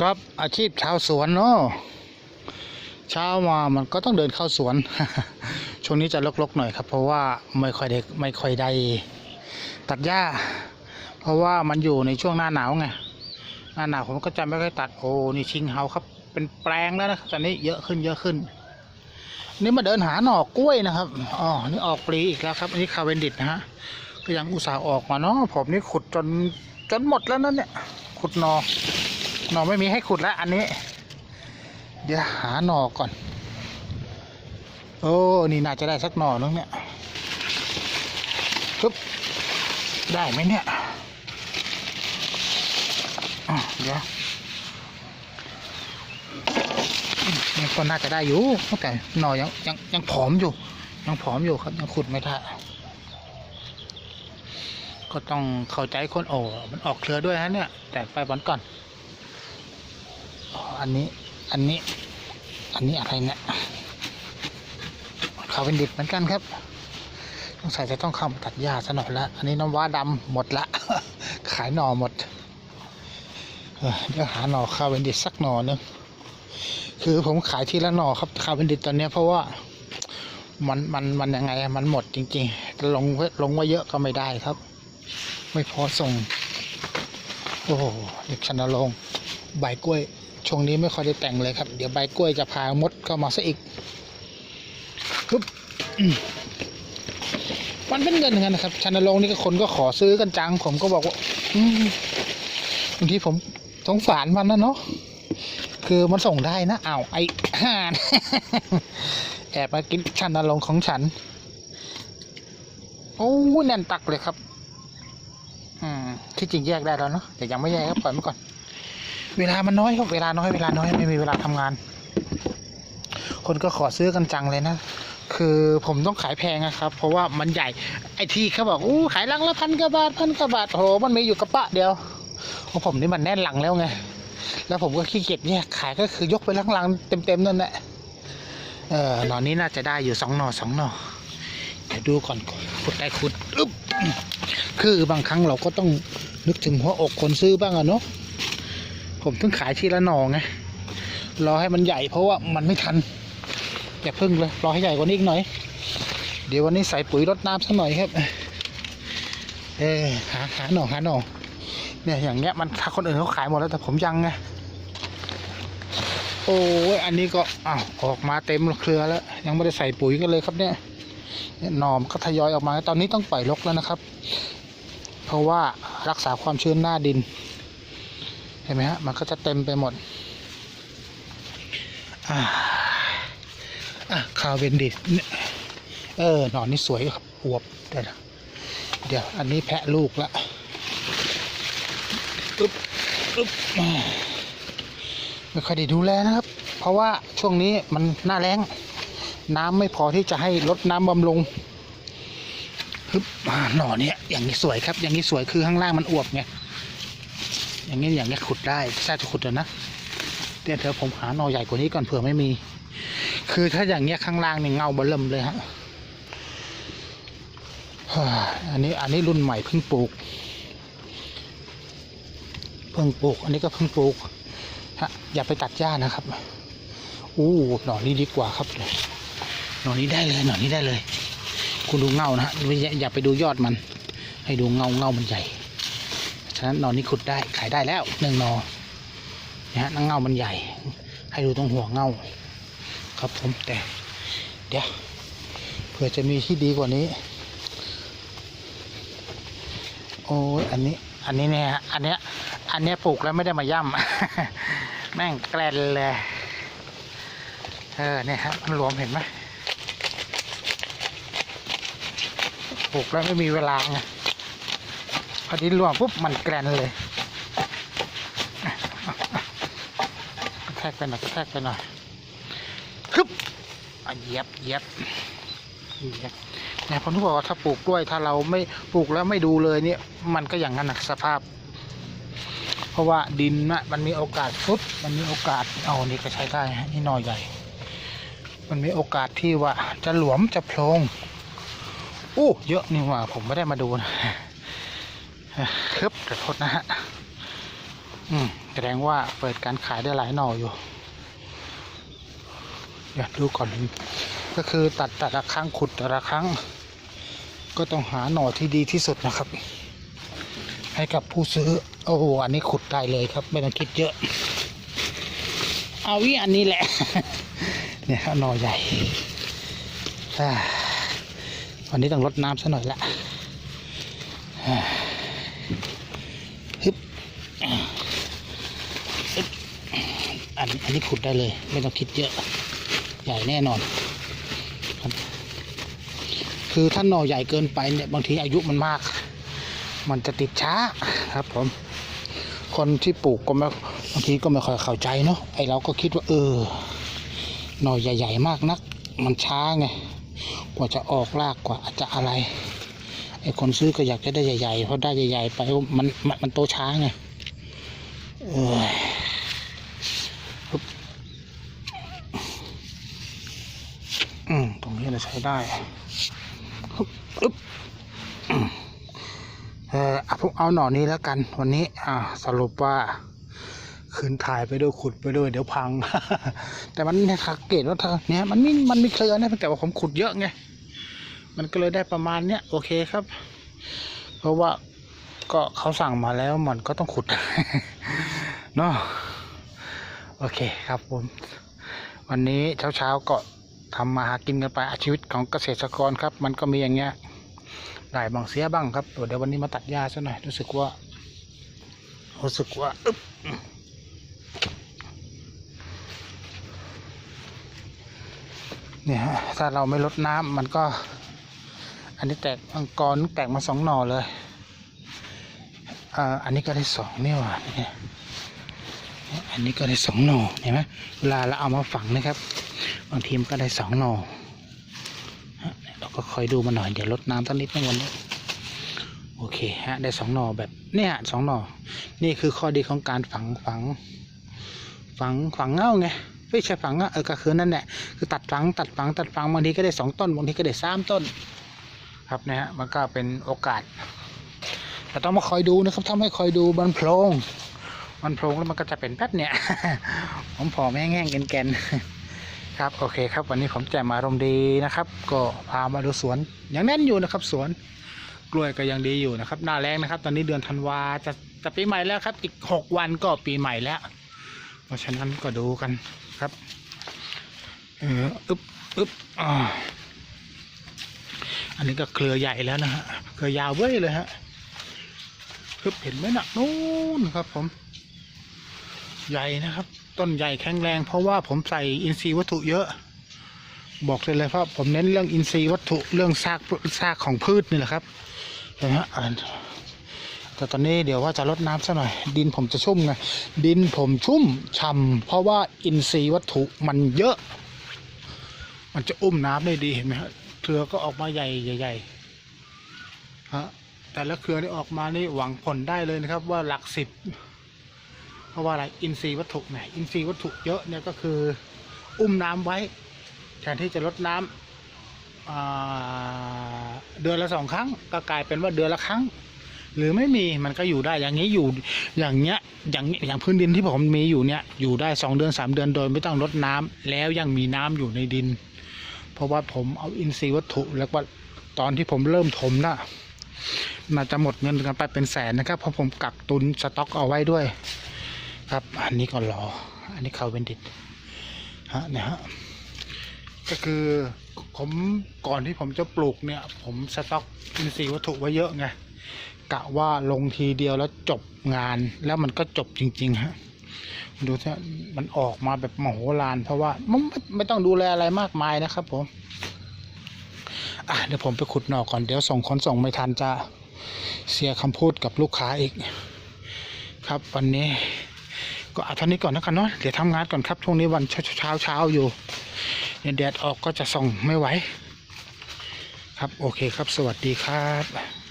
ครับอาชีพชาวสวนเนาะเช้ามามันก็ต้องเดินเข้าสวน ช่วงนี้จะรกๆหน่อยครับ เพราะว่าไม่ค่อยได้ไม่ค่อยได้ตัดหญ้า เพราะว่ามันอยู่ในช่วงหน้าหนาวไงหน้าหนาวผมก็จะไม่ค่อยตัดโอ้นี่ชิงเฮาครับ เป็นแปลงแล้วนะครับตอนนี้เยอะขึ้นเยอะขึ้น นี่มาเดินหาหน่อกล้วยนะครับอ๋อนี่ออกปลีอีกแล้วครับอันนี้คาเวนดิตนะฮะก็ยังอุตส่าห์ออกมาเนาะผมนี่ขุดจนจนหมดแล้วนั่นเนี่ย ขุดหนอ หน่อไม่มีให้ขุดแล้วอันนี้ เดี๋ยวหาหน่อก่อน โอ้ นี่น่าจะได้สักหน่อนึงเนี่ยปึ๊บได้ไหมเนี่ยเดี๋ยวนี่ก็น่าจะได้อยู่แต่หน่อยังยังยังผอมอยู่ ยังผอมอยู่ครับยังขุดไม่ได้ก็ต้องเข้าใจคนโอ้มันออกเครือด้วยฮะเนี่ย แต่ไปบอลก่อน อ๋ออันนี้ อันนี้ อันนี้อะไรเนี่ยเขาเป็นดิบเหมือนกันครับสงสัยจะต้องเข้ามาตัดหญ้าซะหน่อยละ อันนี้น้ำว้าดำหมดละ ขายหน่อหมดเออเดี๋ยวหาหน่อคาวเวนดิตสักหน่อนึงคือผมขายทีละหน่อครับคาวเวนดิตตอนเนี้ยเพราะว่ามันมันมันยังไงมันหมดจริงๆจะลงลงไว้เยอะก็ไม่ได้ครับ ไม่พอส่ง โอ้โหเด็กชนนรงใบกล้วย ช่วงนี้ไม่ค่อยได้แต่งเลยครับ เดี๋ยวใบกล้วยจะพามดเข้ามาซะอีกปึ๊บมันเป็นเงินเหมือนกันนะครับชันนรงนี่ก็คนก็ขอซื้อกันจัง ผมก็บอกว่าบางทีผมสงสารมันนะเนาะคือมันส่งได้นะอ้าวไอ้ห่านแอบมากินชันนรงของฉัน โอ้แน่นตักเลยครับ อืมที่จริงแยกได้แล้วเนาะแต่ยังไม่แยกครับปล่อยมันก่อน เวลามันน้อยครับเวลาน้อยเวลาน้อยไม่มีเวลาทำงาน คนก็ขอซื้อกันจังเลยนะ คือผมต้องขายแพงนะครับ เพราะว่ามันใหญ่ ไอที่เขาบอกอู้ขายลังละพันกว่าบาทพันกว่าบาทโหมันมีอยู่กระปะเดียวของผมนี่มันแน่นหลังแล้วไง แล้วผมก็ขี้เกียจแยกขายก็คือยกไปลังๆเต็มๆนั่นแหละเออหนอนนี้น่าจะได้อยู่สองหนอสองหนอเดี๋ยวดูก่อนขุดได้ขุดอึ๊บคือบางครั้งเราก็ต้องนึกถึงหัวอกคนซื้อบ้างอะเนาะ ผมต้องขายทีละหน่อไงรอให้มันใหญ่เพราะว่ามันไม่ทันอย่าพึ่งเลยรอให้ใหญ่กว่านี้อีกหน่อย เดี๋ยววันนี้ใส่ปุ๋ยรดน้ำสักหน่อยครับ เออหาหาหน่อหาหน่อเนี่ยอย่างเงี้ยมันถ้าคนอื่นเขาขายหมดแล้วแต่ผมยังไงโอ้ยอันนี้ก็อ้าวออกมาเต็มเครือแล้ว ยังไม่ได้ใส่ปุ๋ยกันเลยครับเนี่ยเนี่ยหน่อมก็ทยอยออกมาตอนนี้ต้องปล่อยรกแล้วนะครับ เพราะว่ารักษาความชื้นหน้าดิน เห็นไหมฮะ มันก็จะเต็มไปหมด อ่า อะ คาเวนดิสเออ หนอนนี่สวยครับอวบเดี๋ยวเดี๋ยว อันนี้แพะลูกละอึ๊บอึ๊บไม่ค่อยได้ดูแลนะครับ เพราะว่าช่วงนี้มันหน้าแล้งน้ำไม่พอที่จะให้ลดน้ำบำรุงฮึบหน่อเนี่ยอย่างนี้สวยครับ อย่างนี้สวยคือข้างล่างมันอวบไง อย่างนี้อย่างนี้ขุดได้ถ้าจะขุดอะนะเดี๋ยวเดี๋ยวผมหาหน่อใหญ่กว่านี้ก่อนเผื่อไม่มี คือถ้าอย่างเงี้ยข้างล่างเนี่ยเงาบลเริ่มเลยฮะอันนี้อันนี้รุ่นใหม่เพิ่งปลูก เพิ่งปลูก อันนี้ก็เพิ่งปลูกฮะอย่าไปตัดหญ้านะครับอู้หน่อนี้ดีกว่าครับหน่อนี้ได้เลยหน่อนี้ได้เลย คุณดูเงานะฮะอย่าอย่าไปดูยอดมัน ให้ดูเงาเงามันใหญ่ ฉะนั้นนอนนี้ขุดได้ขายได้แล้วหนึ่งนอนะฮะนังเงามันใหญ่ ให้ดูตรงหัวเงาครับผมแต่เดี๋ยวเผื่อจะมีที่ดีกว่านี้ โอ้ยอันนี้ อันนี้เนี่ยอันเนี้ยอันเนี้ยปลูกแล้วไม่ได้มาย่ำแม่งแกลนเลยเออเนี่ยฮะมันหลวมเห็นไหมปลูกแล้วไม่มีเวลาไง พอดินรวงปุ๊บมันแกรนเลยกระแทกไปหน่อยกระแทกไปหน่อยฮึบอะเยียบเยียบเยียบเนี่ยผมถึงบอกว่าถ้าปลูกกล้วยถ้าเราไม่ปลูกแล้วไม่ดูเลยเนี่ย มันก็อย่างนั้นนะสภาพ เพราะว่าดินนะมันมีโอกาสฟุดมันมีโอกาสเอานี่ก็ใช้ได้ฮะนี่หน่อยใหญ่ มันมีโอกาสที่ว่าจะหลวมจะโพลงอู้เยอะนี่หว่าผมไม่ได้มาดูนะ ครับขอโทษนะฮะอืมแสดงว่าเปิดการขายได้หลายหน่ออยู่ เดี๋ยวดูก่อนก็คือตัดแต่ละครั้งขุดแต่ละครั้ง ก็ต้องหาหน่อที่ดีที่สุดนะครับ ให้กับผู้ซื้อ โอ้โหอันนี้ขุดได้เลยครับ ไม่ต้องคิดเยอะ เอาวิอันนี้แหละ เนี่ยหน่อใหญ่อันนี้ต้องรดน้ำซะหน่อยละ ฮึบอันอันนี้ขุดได้เลย ไม่ต้องคิดเยอะ ใหญ่แน่นอนครับคือถ้าหน่อใหญ่เกินไปเนี่ยบางทีอายุมันมาก มันจะติดช้าครับ ผม คนที่ปลูกก็ไม่บางทีก็ไม่ค่อยเข้าใจเนาะไอเราก็คิดว่า เออ หน่อใหญ่ ๆ มากนัก มันช้าไงกว่าจะออกรากกว่าจะอะไร อคนซื้อก็อยากจะได้ใหญ่ๆเพราะได้ใหญ่ ๆ ไปมันมันมันโตช้าไงเออืมตรงนี้เราใช้ได้ปึ๊บปึ๊บอืมเออเอาพวกเอาหน่อนี้แล้วกัน วันนี้ อ่า สรุปว่าคืนถ่ายไปด้วยขุดไปด้วยเดี๋ยวพัง แต่มันเนี่ยสังเกตว่าเธอเนี่ยมันไม่มันไม่เคลือนะแต่ว่าผมขุดเยอะไง มันก็เลยได้ประมาณเนี้ยโอเคครับ เพราะว่าก็เขาสั่งมาแล้วมันก็ต้องขุดเนาะโอเคครับผม วันนี้เช้าๆก็ทำมาหากินกันไปชีวิตของเกษตรกรครับ มันก็มีอย่างเงี้ยได้บางเสียบ้างครับเดี๋ยววันนี้มาตัดหญ้าซะหน่อยรู้สึกว่ารู้สึกว่าอึ๊บเนี่ยถ้าเราไม่ลดน้ำมันก็ อันนี้แตกอังกรแตกมาสองหน่อเลยอ่าอันนี้ก็ได้สองนี่หว่าเนี่ยอันนี้ก็ได้สองหน่อเห็นไหมเวลาเราเอามาฝังนะครับบางทีมันก็ได้สองหน่อเราก็คอยดูมันหน่อยเดี๋ยวลดน้ำตั้งนิดนึงวันนี้โอเคฮะได้สองหน่อแบบเนี่ยสองหน่อนี่คือข้อดีของการฝังฝัง ฝังฝังเง่าไงไม่ใช่ฝังเออก็คือนั่นแหละคือตัดฝังตัดฝังตัดฝังบางทีก็ได้สองต้นบางทีก็ได้สามต้น ครับนะฮะมันก็เป็นโอกาสแต่ต้องมาคอยดูนะครับถ้าไม่คอยดูมันโพรงมันโพรงแล้วมันก็จะเป็นแป๊บเนี่ยผมผอมแห้งๆแกนๆครับโอเคครับ วันนี้ผมแจ่มอารมณ์ดีนะครับ ก็พามาดูสวนยังแน่นอยู่นะครับ สวนกล้วยก็ยังดีอยู่นะครับ หน้าแรงนะครับ ตอนนี้เดือนธันวาจะจะปีใหม่แล้วครับ อีกหกวันก็ปีใหม่แล้ว เพราะฉะนั้นก็ดูกันครับ เอออึ๊บอึ๊บอ่า อันนี้ก็เครือใหญ่แล้วนะฮะ เครือยาวเว้ยเลยฮะคือเห็นไหมนะนู่นครับผม ใหญ่นะครับ ต้นใหญ่แข็งแรง เพราะว่าผมใส่อินทรีย์วัตถุเยอะ บอกเลยเลยว่าผมเน้นเรื่องอินทรีย์วัตถุเรื่องซากซากของพืชนี่แหละครับเห็นไหมฮะแต่ตอนนี้เดี๋ยวว่าจะลดน้ำซะหน่อย ดินผมจะชุ่มไงดินผมชุ่มฉ่ำเพราะว่าอินทรีย์วัตถุมันเยอะ มันจะอุ้มน้ำได้ดีเห็นไหมฮะ เครือก็ออกมาใหญ่ใหญ่ๆฮะแต่ละเครือนี่ออกมานี่หวังผลได้เลยนะครับ ว่าหลักสิบเพราะว่าอะไรอินทรีย์วัตถุไงอินทรีย์วัตถุเยอะเนี่ยก็คือ อุ้มน้ำไว้แทนที่จะลดน้ำอ่าเดือนละสองครั้ง ก็กลายเป็นว่าเดือนละครั้ง หรือไม่มีมันก็อยู่ได้อย่างนี้อยู่อย่างเงี้ยอย่างนี้อย่างพื้นดินที่ผมมีอยู่เนี่ยอยู่ได้สองเดือนสามเดือนโดยไม่ต้องลดน้ำแล้วยังมีน้ำอยู่ในดิน เพราะว่าผมเอาอินทรีย์วัตถุแล้วก็ตอนที่ผมเริ่มถมนะน่าจะหมดเงินกันไปเป็นแสนนะครับ เพราะผมกักตุนสต็อกเอาไว้ด้วย ครับ อันนี้ก็รอ อันนี้เขาเป็นดิดฮะนี่ยฮะก็คือผมก่อนที่ผมจะปลูกเนี่ย ผมสต็อกอินทรีย์วัตถุไว้เยอะไงกะว่าลงทีเดียวแล้วจบงานแล้วมันก็จบจริง ๆ ฮะ ดูสิมันออกมาแบบมโหฬารเพราะว่ามันไม่ไม่ต้องดูแลอะไรมากมายนะครับผมอะเดี๋ยวผมไปขุดหน่อก่อนเดี๋ยวส่งคนส่งไม่ทันจะเสียคำพูดกับลูกค้าอีก ครับวันนี้ก็เอาเท่านี้ก่อนนะกันเนาะเดี๋ยวทำงานก่อนครับช่วงนี้วันเช้าเช้าเช้าอยู่เนี่ยแดดออกก็จะส่องไม่ไหว ครับโอเคครับสวัสดีครับ